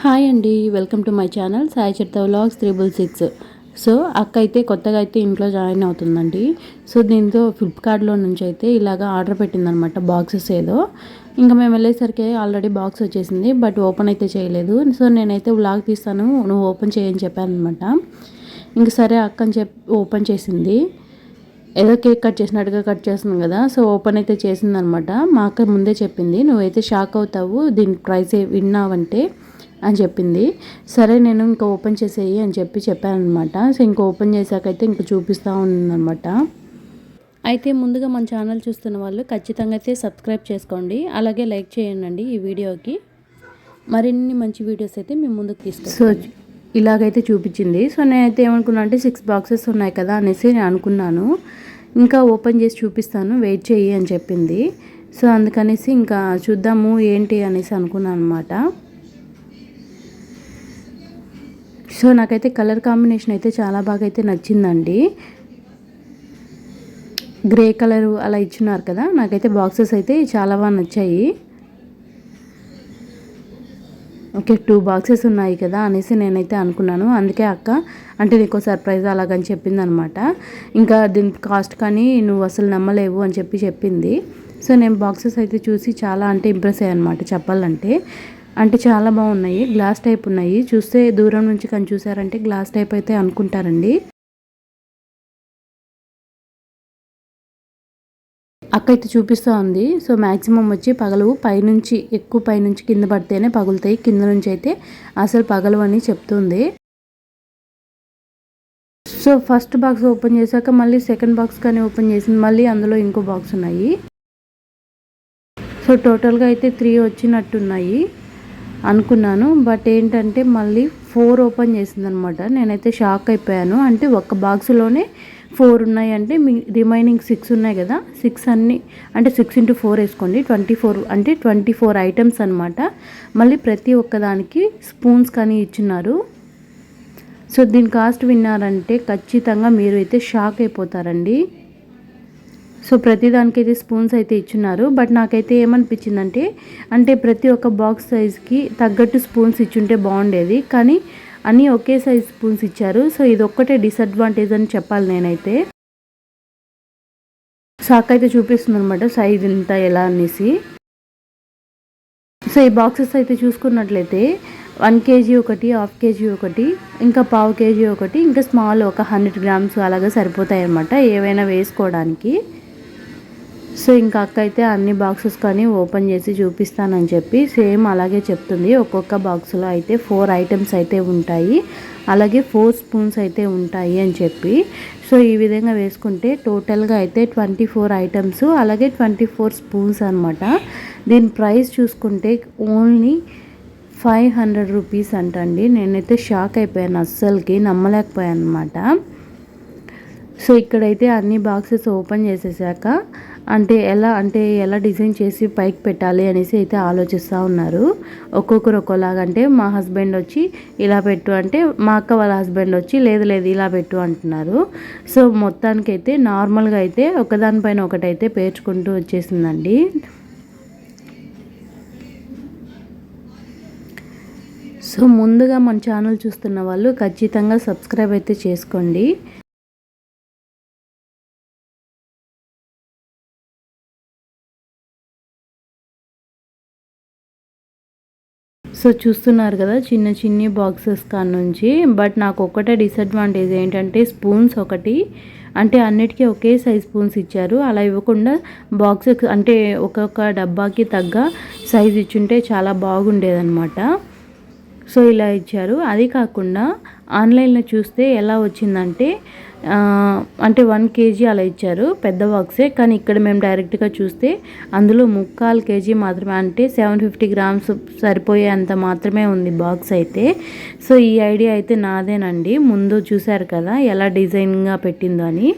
Hi అండి welcome to my channel Sai Chitta vlogs triple six. So అక్క అయితే కొత్తగా అయితే ఇంట్లో జాయిన్ అవుతుందండి. సో దీంతో ఫ్లిప్కార్ట్లో నుంచి అయితే ఇలాగ ఆర్డర్ పెట్టిందనమాట బాక్సెస్ ఏదో. ఇంకా మేము వెళ్ళేసరికి ఆల్రెడీ బాక్స్ వచ్చేసింది బట్ ఓపెన్ అయితే చేయలేదు. సో నేనైతే వ్లాగ్ తీస్తాను నువ్వు ఓపెన్ చేయని చెప్పాను అనమాట ఇంక సరే అక్క అని చెప్పి ఓపెన్ చేసింది. ఏదో కేక్ కట్ చేసినట్టుగా కట్ చేస్తుంది కదా సో ఓపెన్ అయితే చేసిందనమాట. మా అక్క ముందే చెప్పింది నువ్వైతే షాక్ అవుతావు దీని ప్రైస్ విన్నావంటే అని చెప్పింది. సరే నేను ఇంకా ఓపెన్ చేసేయి అని చెప్పి చెప్పాను అనమాట సో ఇంకా ఓపెన్ చేశాకైతే ఇంకా చూపిస్తూ ఉందన్నమాట అయితే ముందుగా మన ఛానల్ చూస్తున్న వాళ్ళు ఖచ్చితంగా అయితే సబ్స్క్రైబ్ చేసుకోండి. అలాగే లైక్ చేయండి ఈ వీడియోకి. మరిన్ని మంచి వీడియోస్ అయితే మేము ముందుకు తీసుకు సో ఇలాగైతే చూపించింది. సో నేనైతే ఏమనుకున్నా అంటే సిక్స్ బాక్సెస్ ఉన్నాయి కదా అనేసి నేను అనుకున్నాను. ఇంకా ఓపెన్ చేసి చూపిస్తాను. వెయిట్ చేయి అని చెప్పింది. సో అందుకనేసి ఇంకా చూద్దాము ఏంటి అనేసి అనుకున్నాను అనమాట సో నాకైతే కలర్ కాంబినేషన్ అయితే చాలా బాగా అయితే నచ్చిందండి. గ్రే కలర్ అలా ఇచ్చినారు కదా నాకైతే బాక్సెస్ అయితే చాలా బాగా నచ్చాయి. ఓకే టూ బాక్సెస్ ఉన్నాయి కదా అనేసి నేనైతే అనుకున్నాను. అందుకే అక్క అంటే నీకు సర్ప్రైజ్ అలాగని చెప్పింది అనమాట ఇంకా దీని కాస్ట్ కానీ నువ్వు అసలు నమ్మలేవు అని చెప్పి చెప్పింది. సో నేను బాక్సెస్ అయితే చూసి చాలా అంటే ఇంప్రెస్ అయ్యా అనమాట చెప్పాలంటే. అంటే చాలా బాగున్నాయి. గ్లాస్ టైప్ ఉన్నాయి. చూస్తే దూరం నుంచి కానీ చూసారంటే గ్లాస్ టైప్ అయితే అనుకుంటారండి. అక్క అయితే చూపిస్తూ ఉంది. సో మ్యాక్సిమం వచ్చి పగలవు పైనుంచి ఎక్కువ పైనుంచి కింద పడితేనే పగులుతాయి. కింద నుంచి అయితే అసలు పగలవు అని చెప్తుంది. సో ఫస్ట్ బాక్స్ ఓపెన్ చేశాక మళ్ళీ సెకండ్ బాక్స్ కానీ ఓపెన్ చేసింది. మళ్ళీ అందులో ఇంకో బాక్స్ ఉన్నాయి. సో టోటల్గా అయితే త్రీ వచ్చినట్టున్నాయి. అనుకున్నాను బట్ ఏంటంటే మళ్ళీ ఫోర్ ఓపెన్ చేసిందనమాట. నేనైతే షాక్ అయిపోయాను. అంటే ఒక బాక్స్లోనే ఫోర్ ఉన్నాయి అంటే మీ రిమైనింగ్ సిక్స్ ఉన్నాయి కదా సిక్స్ అన్ని అంటే సిక్స్ ఇంటూ ఫోర్ వేసుకోండి. ట్వంటీ ఫోర్ అంటే ట్వంటీ ఫోర్ ఐటమ్స్ అనమాట. మళ్ళీ ప్రతి ఒక్కదానికి స్పూన్స్ కానీ ఇచ్చినారు. సో దీని కాస్ట్ విన్నారంటే ఖచ్చితంగా మీరు అయితే షాక్ అయిపోతారండి. సో ప్రతిదానికి అయితే స్పూన్స్ అయితే ఇచ్చున్నారు. బట్ నాకైతే ఏమనిపించిందంటే అంటే ప్రతి ఒక్క బాక్స్ సైజ్కి తగ్గట్టు స్పూన్స్ ఇచ్చుంటే బాగుండేది. కానీ అన్నీ ఒకే సైజ్ స్పూన్స్ ఇచ్చారు. సో ఇది ఒక్కటే డిసడ్వాంటేజ్ అని చెప్పాలి నేనైతే. సాక్ అయితే చూపిస్తుంది అనమాట సైజ్ ఇంత ఎలా అనేసి. సో ఈ బాక్సెస్ అయితే చూసుకున్నట్లయితే వన్ కేజీ ఒకటి హాఫ్ కేజీ ఒకటి ఇంకా పావు కేజీ ఒకటి ఇంకా స్మాల్ ఒక హండ్రెడ్ గ్రామ్స్ అలాగా సరిపోతాయి అన్నమాట ఏవైనా వేసుకోవడానికి. సో ఇంకా అక్క అయితే అన్ని బాక్సెస్ కానీ ఓపెన్ చేసి చూపిస్తానని చెప్పి సేమ్ అలాగే చెప్తుంది. ఒక్కొక్క బాక్స్లో అయితే ఫోర్ ఐటమ్స్ అయితే ఉంటాయి. అలాగే ఫోర్ స్పూన్స్ అయితే ఉంటాయి అని చెప్పి. సో ఈ విధంగా వేసుకుంటే టోటల్గా అయితే ట్వంటీ ఫోర్ ఐటమ్స్ అలాగే ట్వంటీ ఫోర్ స్పూన్స్ అనమాట దీని ప్రైస్ చూసుకుంటే ఓన్లీ ఫైవ్ హండ్రెడ్ రూపీస్ అంటండి. నేనైతే షాక్ అయిపోయాను అస్సలకి నమ్మలేకపోయాను అనమాట సో ఇక్కడైతే అన్ని బాక్సెస్ ఓపెన్ చేసేసాక అంటే ఎలా అంటే ఎలా డిజైన్ చేసి పైకి పెట్టాలి అనేసి అయితే ఆలోచిస్తూ ఉన్నారు. ఒక్కొక్కరు ఒక్కోలాగా అంటే మా హస్బెండ్ వచ్చి ఇలా పెట్టు అంటే మా అక్క వాళ్ళ హస్బెండ్ వచ్చి లేదు లేదు ఇలా పెట్టు అంటున్నారు. సో మొత్తానికి అయితే నార్మల్గా అయితే ఒకదానిపైన ఒకటైతే పేర్చుకుంటూ వచ్చేసిందండి. సో ముందుగా మన ఛానల్ చూస్తున్న వాళ్ళు ఖచ్చితంగా సబ్స్క్రైబ్ అయితే చేసుకోండి. సో చూస్తున్నారు కదా చిన్న చిన్ని బాక్సెస్ కాడ నుంచి. బట్ నాకు ఒక్కటే డిసడ్వాంటేజ్ ఏంటంటే స్పూన్స్ ఒకటి. అంటే అన్నిటికీ ఒకే సైజ్ స్పూన్స్ ఇచ్చారు. అలా ఇవ్వకుండా బాక్సెస్ అంటే ఒక్కొక్క డబ్బాకి తగ్గ సైజ్ ఇచ్చుంటే చాలా బాగుండేదన్నమాట. సో ఇలా ఇచ్చారు. అది కాకుండా ఆన్లైన్లో చూస్తే ఎలా వచ్చిందంటే అంటే వన్ కేజీ అలా ఇచ్చారు పెద్ద బాక్సే కానీ ఇక్కడ మేము డైరెక్ట్గా చూస్తే అందులో ముక్కాలు కేజీ మాత్రమే అంటే సెవెన్ ఫిఫ్టీ గ్రామ్స్ సరిపోయే అంత మాత్రమే ఉంది బాక్స్ అయితే. సో ఈ ఐడియా అయితే నాదేనండి. ముందు చూశారు కదా ఎలా డిజైన్గా పెట్టిందో అని.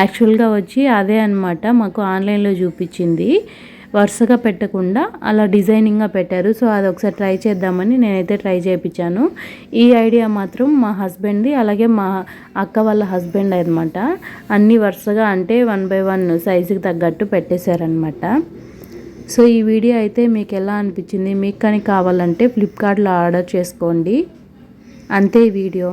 యాక్చువల్గా వచ్చి అదే అనమాట మాకు ఆన్లైన్లో చూపించింది. వరుసగా పెట్టకుండా అలా డిజైనింగ్గా పెట్టారు. సో అది ఒకసారి ట్రై చేద్దామని నేనైతే ట్రై చేయించాను ఈ ఐడియా మాత్రం మా హస్బెండ్ది అలాగే మా అక్క వాళ్ళ హస్బెండ్ అనమాట అన్నీ వరుసగా అంటే వన్ బై వన్ సైజుకి తగ్గట్టు పెట్టేశారనమాట సో ఈ వీడియో అయితే మీకు ఎలా అనిపించింది? మీకు కానీ కావాలంటే ఫ్లిప్కార్ట్లో ఆర్డర్ చేసుకోండి. అంతే ఈ వీడియో.